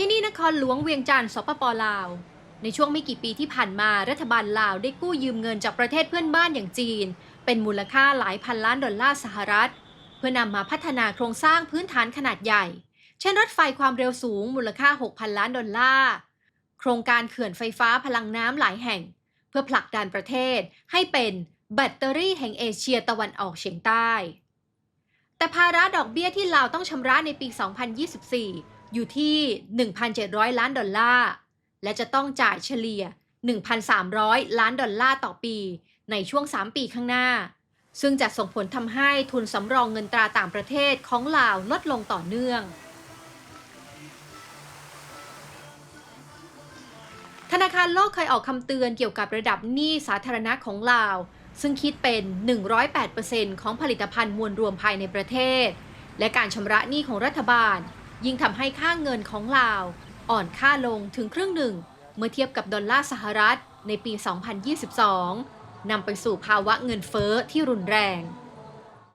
ที่นี่นครหลวงเวียงจันทร์สปปลาว ในช่วงไม่กี่ปีที่ผ่านมารัฐบาลลาวได้กู้ยืมเงินจากประเทศเพื่อนบ้านอย่างจีน เป็นมูลค่าหลายพันล้านดอลลาร์สหรัฐ เพื่อนำมาพัฒนาโครงสร้างพื้นฐานขนาดใหญ่ เช่นรถไฟความเร็วสูงมูลค่า 6,000 ล้านดอลลาร์โครงการเขื่อนไฟฟ้าพลังน้ำหลายแห่ง เพื่อผลักดันประเทศให้เป็นแบตเตอรี่แห่งเอเชียตะวันออกเฉียงใต้ แต่ภาระดอกเบี้ยที่ลาวต้องชำระในปี 2024 อยู่ที่ 1,700 ล้านดอลลาร์ และจะต้องจ่ายเฉลี่ย 1,300 ล้านดอลลาร์ต่อปี ในช่วง 3 ปีข้างหน้า ซึ่งจะส่งผลทำให้ทุนสำรองเงินตราต่างประเทศของลาวลดลงต่อเนื่อง ธนาคารโลกเคยออกคำเตือนเกี่ยวกับระดับหนี้สาธารณะของลาว ซึ่งคิดเป็น 108%ของผลิตภัณฑ์มวลรวมภายในประเทศ และการชำระหนี้ของรัฐบาล ยิ่งทำให้ค่าเงินของลาว อ่อนค่าลงถึงครึ่งหนึ่ง เมื่อเทียบกับดอลลาร์สหรัฐในปี 2022 นำไปสู่ภาวะเงินเฟ้อที่รุนแรง